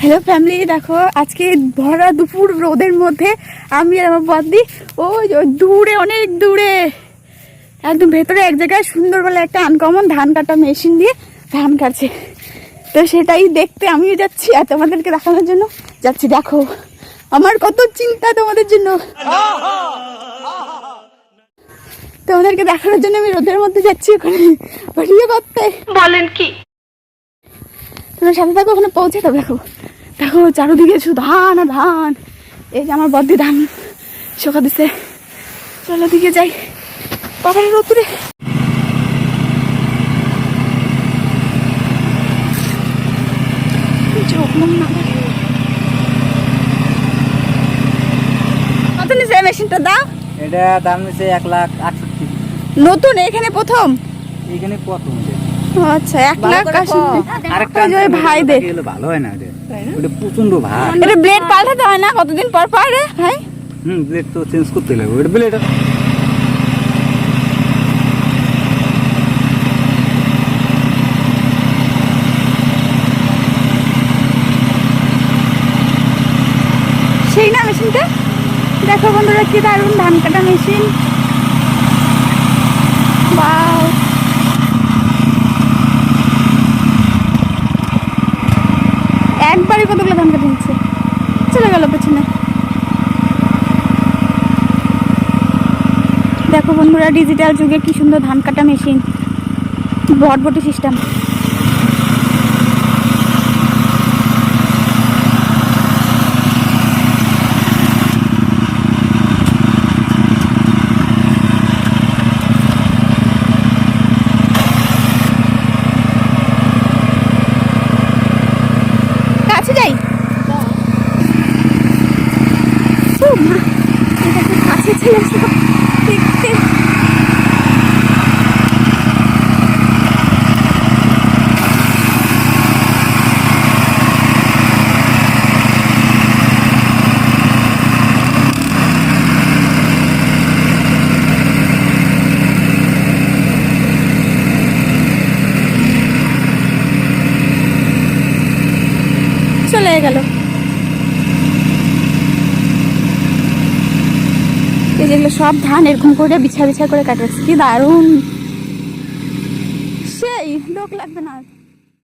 Hello family দেখো, আজকে ভরা দুপুর রোদের মধ্যে আমি আর আমার বদি ওই দূরে, অনেক দূরে। একদম ভেতরে, এক জায়গায় সুন্দরবেলা একটা আনকমন ধান কাটা মেশিন দিয়ে ধান কাটছে। তো সেটাই দেখতে আমিও যাচ্ছি আর তোমাদেরকে দেখানোর জন্য যাচ্ছি। দেখো, আমার কত চিন্তা তোমাদের জন্য। তোমাদেরকে দেখানোর জন্য আমি রোদের মধ্যে যাচ্ছি ওখানে। করতে। বলেন কি? তোমরা সাথে থাকো ওখানে পৌঁছে তো দেখো। দেখো চারোদিকে শুধু ধান আর ধান। এই যে আমার বদ্দি ধান শোকা দিছে। চলো দিকে যাই। কত নিছে মেশিনটা? দাও। এটা দাম এক লাখ আটষট্টি। নতুন এখানে প্রথম? এইখানে প্রথম। আচ্ছা এক লাখ আশি আরেকটা ওই ভাই দে। ভালো হয় না ওটা ওটা প্রচণ্ড ভার। এটা ব্লেড পাল্টাতে হয় না? কতদিন পর পর রে ভাই? হুম ব্লেড তো চেঞ্জ করতে লাগবে। ওটা ব্লেড সেই না মেশিনটা? দেখো বন্ধুরা কি দারুণ ধান কাটা মেশিন। একবারই কতগুলো ধান কেটে নিচ্ছে? চলে গেল পেছনে। দেখো বন্ধুরা ডিজিটাল যুগে কি সুন্দর ধান কাটা মেশিন বটবটি সিস্টেম কাছে যাই ও মা, এটা তো কাছে চলে আসলো দেখতে চলে গেল এই যেগুলো সব ধান এরকম করে বিছা বিছা করে কাটাচ্ছে কি দারুণ সেই, লোক লাগবে না।